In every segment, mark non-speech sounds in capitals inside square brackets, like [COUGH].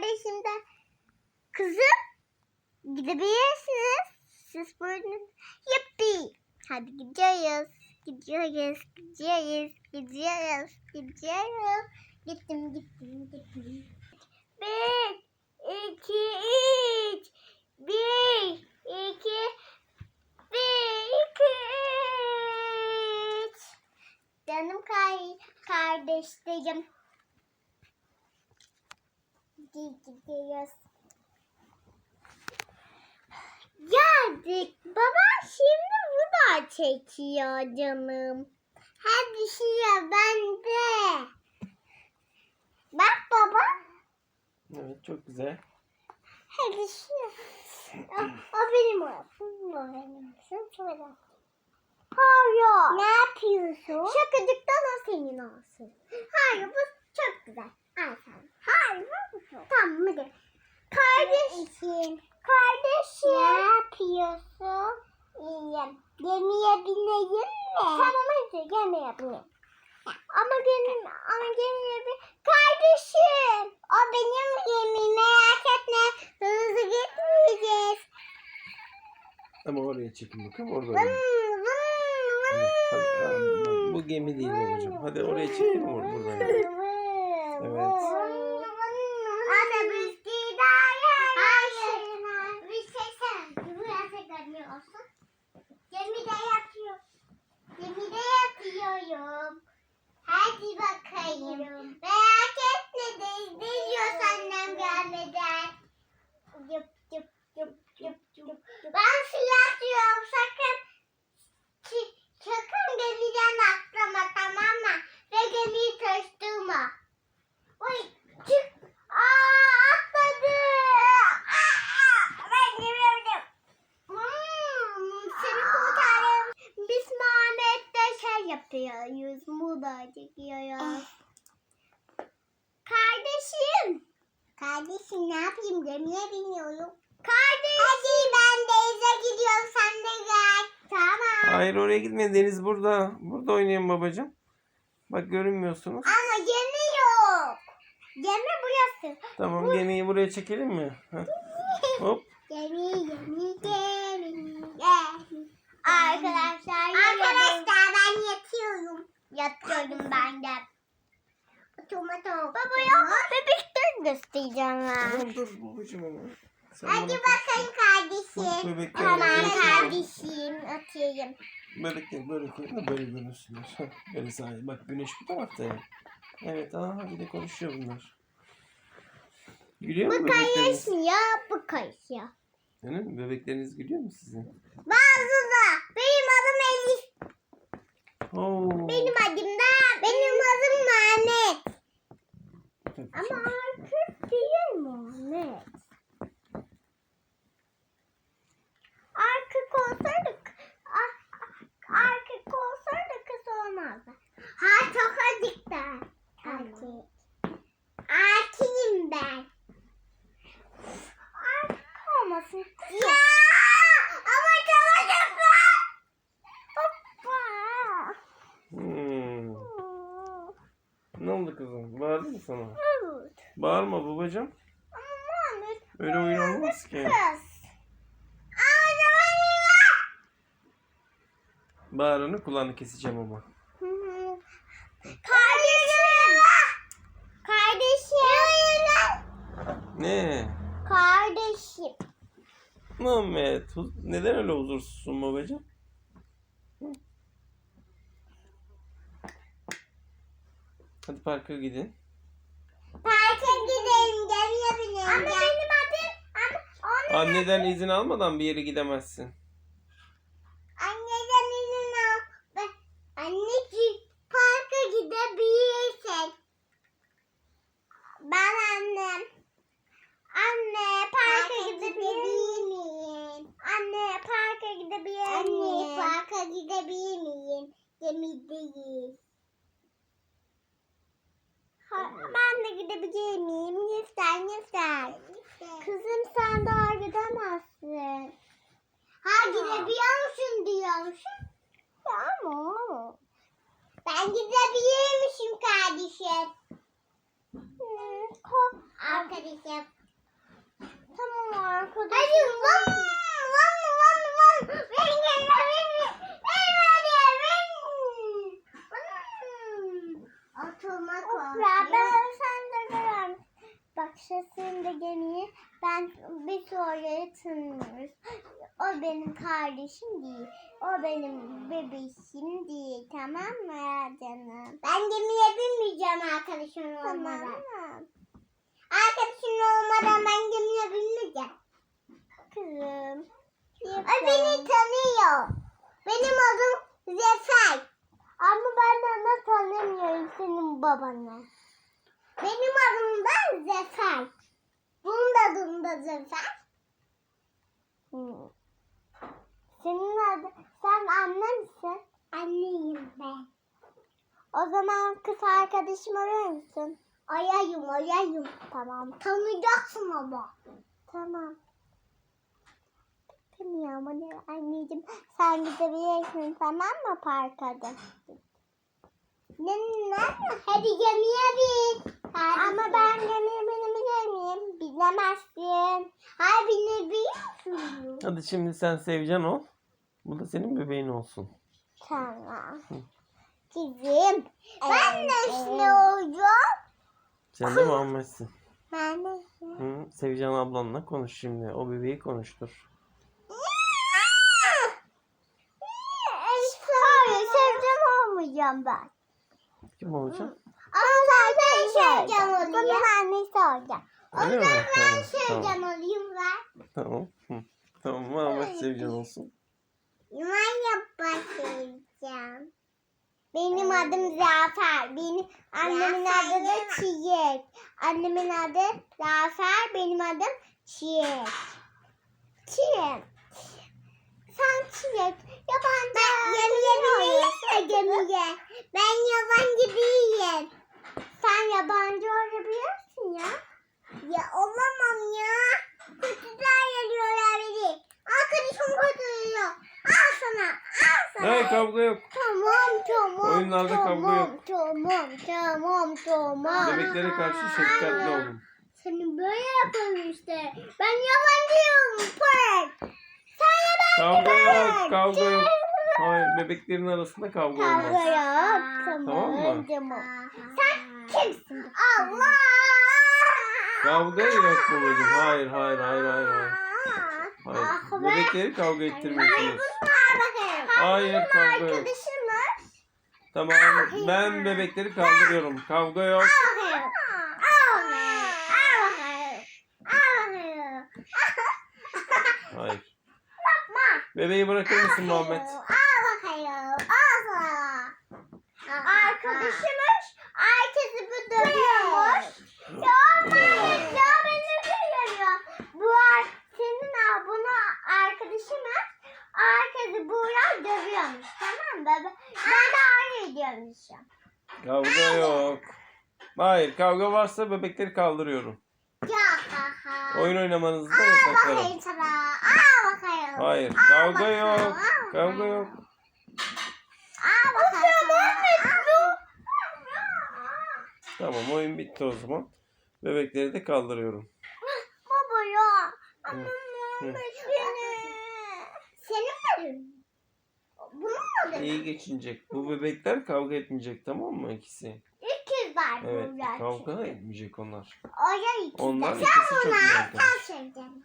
kardeşim de kızım gidebilirsiniz. Siz buyurun. Yuppi. Hadi gidiyoruz. Gidiyoruz, gidiyoruz, gidiyoruz, gidiyoruz. Gittim, gittim, gittim. Bir, iki, üç. Bir, iki, bir, iki, üç. Canım kardeşlerim. Gidiyoruz. Geldik. Baba şimdi bu da çekiyor canım. Hadi şuraya bende. Bak baba. Evet çok güzel. Hadi şuraya. O, o benim olsun. O benim olsun. Şöyle. Hayır. Ne yapıyorsun? Şakacıktan o senin olsun. Hayır bu çok güzel. Al sen. Hayır bu çok. Tamam hadi. Kardeşim. Kardeşim. Ne yapıyorsun? İyiyim. Gemiye bineyim mi? Tamam hadi gemiye bineyim. Ama gemi, ama gemiye bin. Kardeşim. O benim gemim. Merak etme. Hızlı gitmeyeceğiz. Ama oraya çekin bakalım orada Vın, oynayın. vın, Evet, hadi, vın. aa, bak, bu gemi değil babacığım. Hadi oraya çekin or burada oynayın. Evet. Anne biz gidelim. Hayır. Bir şey sen. Buraya tekrar ne olsun? Gemide yapıyor. Gemide yapıyorum. Hadi bakayım. Merak etme de izliyoruz annem gelmeden. Yup yup yup yup yup. Ben suya atıyorum sakın. Ç- sakın gemiden atlama tamam mı? Ve gemiyi taştırma. Oy çık. Aa atladı. Aa, ben giriyordum. Hmm, seni kurtardım. Biz Mehmet'te şey yapıyoruz. Muda çekiyoruz. Kardeşim. Kardeşim ne yapayım gemiye biniyorum. Kardeşim. Hadi ben denize gidiyorum sen de gel. Tamam. Hayır oraya gitmeyin. Deniz burada. Burada oynayın babacığım. Bak görünmüyorsunuz. Ama gemi yok. Gemi burası. Tamam gemiyi buraya çekelim mi? Heh. [LAUGHS] Hop. Gemi, gemi, gemi, gemi. Arkadaşlar, Arkadaşlar ben yatıyorum. Yatıyorum ben de. Tomato. Baba ya bebekten göstereceğim ben. Tamam dur babacığım ama. Hadi bakayım kardeşim. Tamam bebekler. kardeşim atayım. Böyle koy, [LAUGHS] böyle koy da böyle görünsünler. Böyle sahip. Bak güneş bu tarafta ya. Evet aha bir de konuşuyor bunlar. Gülüyor mu Bu bebekleriniz? kayışıyor, bu kayışıyor. Değil mi? Bebekleriniz gülüyor mu sizin? Bazı da benim adım Elif. Oo. Benim adım da benim adım Mehmet. Ama artık değil Muhammed. Erkek Ne oldu kızım? Bağırdı mı sana? Evet. Bağırma babacığım. Ama Muhammed Öyle oyun olmaz ki. kız. Ağzıma Bağıranı kulağını keseceğim ama. Kardeşim. Kardeşim. Ne? Kardeşim. Mehmet neden öyle huzursuzsun babacığım? Hadi parka gidin. Parka gidelim binelim. Ama benim adım ama onun Anneden izin almadan bir yere gidemezsin. anneden izin al. Ben- Anneciğim parka gidebilirsin. Ben annem. Anne parka, gidebilir miyim? Anne parka gidebilir miyim? Anne parka gidebilir miyim? Gemideyiz. Ha, ben de gidebilir miyim? Lütfen lütfen. Kızım sen daha gidemezsin. Ha gidebiliyor musun diyormuşum. Tamam. Ben gidebilirmişim kardeşim. Hmm, ko- arkadaşım. Tamam arkadaşım. Hadi van van van van. Ben gelme ben ben hadi ben. Oturmak var. Ben sen de görür Bak şaşırın da gemiyi ben bir sonra tanıyoruz. O benim kardeşim değil. O benim bebeğim değil. Tamam mı ya canım? Ben gemiye binmeyeceğim arkadaşım olmadan. Tamam. Arkadaşım olmadan ben gemiye binmeyeceğim. Kızım. O beni tanıyor. Benim adım Zefer. Ama ben onu tanımıyorum senin babanı. Benim adım da Zefer. Bunun da adım da Zefer. Hmm. Senin adı, sen anne misin? Anneyim ben. O zaman kız arkadaşım arıyor musun? Arayayım, arayayım. Tamam. Tanıyacaksın ama. Tamam. Bilmiyorum hadi anneciğim. Sen gidebilirsin tamam mı parka da? Ne, ne? Hadi gemiye bin. Ama ben gemiye binebilir miyim? Bilemezsin. Hayır binebiliyorsun. Hadi şimdi sen Sevcan ol. Bu da senin bebeğin olsun. Tamam. Kızım. Ben de ne olacağım? Sen de Muhammed'sin. Ben de Hı, Sevcan ablanla konuş şimdi. O bebeği konuştur. Hayır seveceğim olmayacağım ben. Kim olacak? Ama seveceğim olayım. Bunun annesi olacağım. O Öyle mi? zaman ben Tamam, seveceğim olayım ben. Tamam. Hı. Tamam Muhammed Sevcan olsun. Ben yapmak seveceğim. Benim adım Zafer. Benim annemin adı da Çiğek. Annemin adı Zafer. Benim adım Çiğek. Çiğek. Sen Çiğek. Yabancı. Ben gemiye bineyim gemiye. Ben yabancı değilim. Sen yabancı olabilirsin ya. Ya olamam ya. Kötüler geliyorlar beni. Arkadaşım kötülüyor. Al sana. Al sana. Hey kavga yok. Tamam tamam. Oyunlarda tamam, kavga yok. Tamam tamam tamam. Bebeklere karşı şefkatli olun. Seni böyle yapalım işte. Ben yabancıyım. Pek. Sen yabancı Kavga yok, kavga yok. Hayır, bebeklerin arasında kavga Kavga olmaz. yok. Tamam. Tamam mı? Tamam. Kimsin? Allah. Kavga yok babacığım. Hayır, hayır, hayır, hayır, hayır. Hayır. Ah be. Bebekleri kavga ettirmiyorsunuz. Hayır. Hayır, kavga yok. Tamam, ben bebekleri kaldırıyorum. Kavga yok. Hayır. Bebeği bırakır mısın Muhammed? Al bakayım. Al sana. Arkadaşımız herkesi bir dövüyormuş. Ya olmayın. Ya beni dövüyor. Bu ar- senin al bunu arkadaşımız herkesi buraya dövüyormuş. Mı? Ben de aynı ediyormuşum. Kavga yok. Hayır, kavga varsa bebekleri kaldırıyorum. Ya ha ha. Oyun oynamanızı da yasaklarım. bakayım sana. Al bakayım. Hayır, kavga bakayım, yok. Kavga yok. Al bakayım. Tamam, oyun bitti o zaman. Bebekleri de kaldırıyorum. Baba ya. Ama Hı. Beni. Senin mi? İyi geçinecek. Bu bebekler kavga etmeyecek tamam mı ikisi? İkiz var Evet, burada. kavga etmeyecek onlar. Oya ikiz. Onlar Sen ikisi çok iyi arkadaş. seveceksin.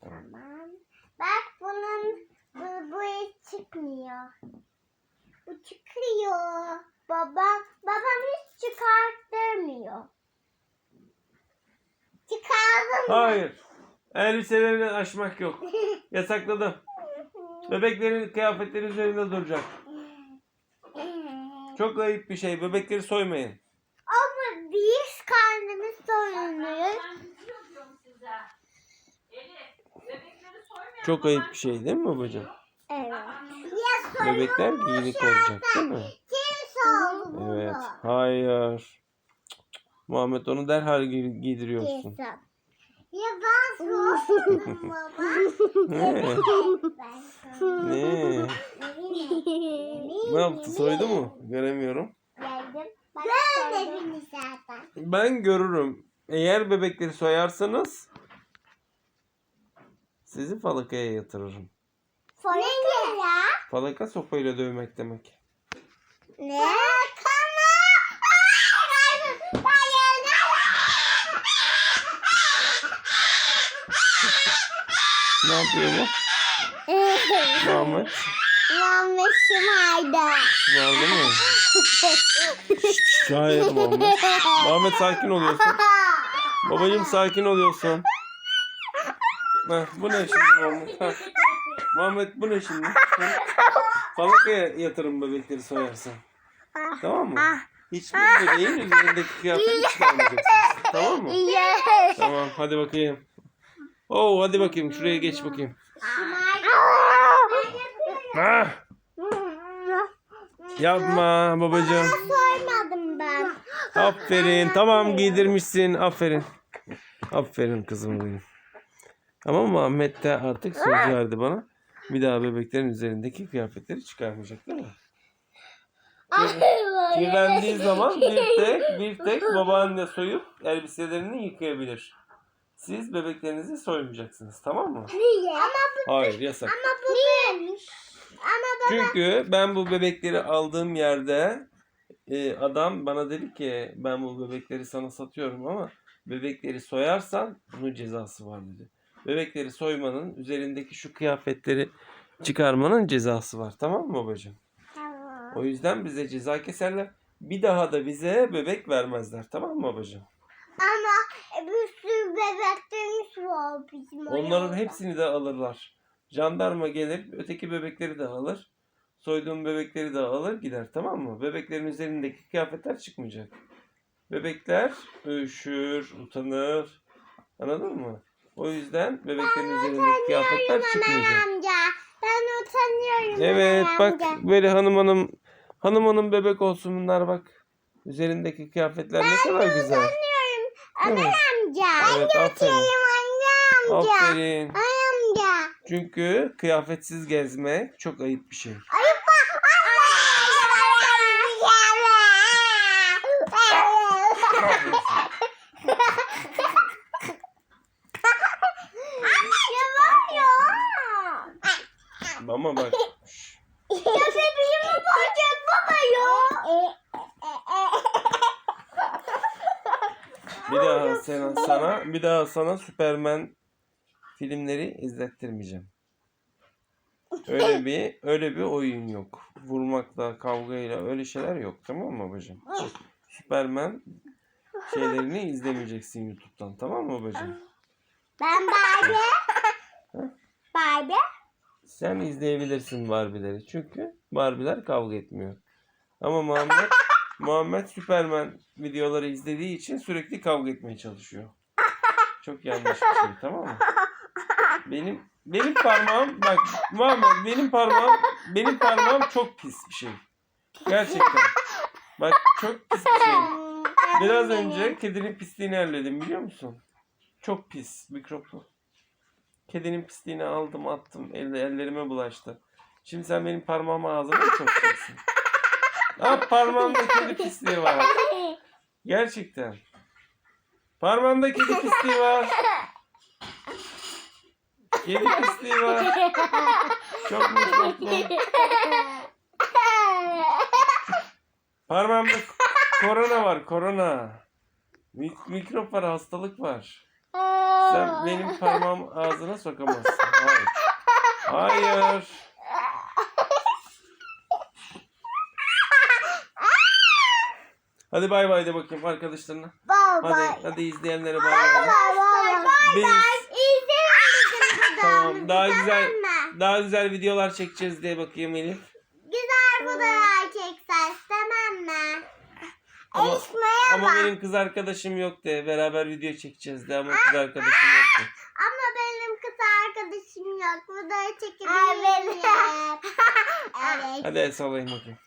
Tamam. Bak bunun bu, bu hiç çıkmıyor. Bu çıkıyor. Baba, babam hiç çıkarttırmıyor. Çıkardın mı? Hayır. Elbiselerini açmak yok. [LAUGHS] Yasakladım. Bebeklerin kıyafetleri üzerinde duracak. Çok ayıp bir şey. Bebekleri soymayın. Ama biz kendimiz soyunuyoruz. Çok ayıp bir şey değil mi babacığım? Evet. Ya Bebekler giyinik olacak değil mi? Evet. Hayır. Muhammed onu derhal gi- giydiriyorsun. Ya ben soğudum baba. Ne? Ne? Yaptı? Soydu mu? Göremiyorum. Geldim. Görmediniz zaten. Ben görürüm. eğer bebekleri soyarsanız sizi falakaya yatırırım. Ne ya? Falaka sopayla dövmek demek. Ne? Kana. Hayır. Hayır. Ne yapıyor bu? [LAUGHS] Muhammed? Yanlışım ayda. Vardı mı? Hayır Muhammed. Muhammed sakin oluyorsun. Babacım sakin oluyorsun. Heh, bu ne şimdi? Heh. Muhammed bu ne şimdi? Falakaya yatırım bebekleri soyarsan. Tamam mı? Hiçbir bebeğin üzerindeki kıyafeti çıkarmayacaksınız. Tamam mı? Tamam hadi bakayım. Oo hadi bakayım şuraya geç bakayım. Ah, yapma babacığım. Sormadım ben. Aferin. Tamam giydirmişsin. Aferin. Aferin kızım benim. Ama Muhammed de artık söz verdi bana. Bir daha bebeklerin üzerindeki kıyafetleri çıkarmayacak değil mi? Kirlendiği zaman bir tek bir tek babaanne soyup elbiselerini yıkayabilir. Siz bebeklerinizi soymayacaksınız tamam mı? Niye? Ama bu, Hayır yasak. ama bu Niye? Ama baba. Çünkü ben bu bebekleri aldığım yerde e, adam bana dedi ki ben bu bebekleri sana satıyorum ama bebekleri soyarsan bunun cezası var dedi. Bebekleri soymanın üzerindeki şu kıyafetleri çıkarmanın cezası var. Tamam mı babacığım? Tamam. O yüzden bize ceza keserler. Bir daha da bize bebek vermezler. Tamam mı babacığım? Bebeklerimiz var bizim Onların orada. hepsini de alırlar. Jandarma gelir, öteki bebekleri de alır. Soyduğum bebekleri de alır gider tamam mı? Bebeklerin üzerindeki kıyafetler çıkmayacak. Bebekler üşür, utanır. Anladın mı? O yüzden bebeklerin üzerindeki kıyafetler çıkmayacak. amca. Ben utanıyorum. Evet bak amca. böyle hanım hanım hanım hanım bebek olsun bunlar bak. Üzerindeki kıyafetler ne kadar güzel. Utanıyorum. Değil mi? Ömer amca. Evet aferin. anne amca. Aferin. Ay amca. Çünkü kıyafetsiz gezmek çok ayıp bir şey. Ayıp mı? Ama bak Ya bebeğimi bulacak baba ya. bir daha sana, bir daha sana Süpermen filmleri izlettirmeyeceğim. Öyle [LAUGHS] bir öyle bir oyun yok. Vurmakla, kavgayla öyle şeyler yok. Tamam mı babacığım? Süpermen şeylerini [LAUGHS] izlemeyeceksin YouTube'dan. Tamam mı babacığım? Ben Barbie. Barbie. Sen izleyebilirsin Barbie'leri. Çünkü Barbie'ler kavga etmiyor. Ama Muhammed [LAUGHS] Muhammed Süpermen videoları izlediği için sürekli kavga etmeye çalışıyor. Çok yanlış bir şey tamam mı? Benim benim parmağım bak Muhammed benim parmağım benim parmağım çok pis bir şey. Gerçekten. Bak çok pis bir şey. Biraz önce kedinin pisliğini elledim biliyor musun? Çok pis, mikroplu. Kedinin pisliğini aldım attım. Elle, ellerime bulaştı. Şimdi sen benim parmağımı ağzıma mı sokacaksın? Ha parmağımda kedi pisliği var. Gerçekten. Parmağımda kedi pisliği var. Kedi pisliği var. Çok mikroplu. Parmağımda korona var korona. Mik- mikrop var hastalık var. Sen benim parmağım ağzına sokamazsın. Hayır. Hayır. Hadi bay bay de bakayım arkadaşlarına. Baba. Hadi hadi izleyenlere bay bay. de. Baba. Biz İzleyin tamam daha güzel mı? daha güzel videolar çekeceğiz diye bakayım Elif. Güzel fotoğraf çeksen tamam mı? Ama, ama bak. benim kız arkadaşım yok de beraber video çekeceğiz de ama kız arkadaşım yok de. Ama benim kız arkadaşım yok. Fotoğraf çekebilir miyim? evet. Hadi el sallayın bakayım.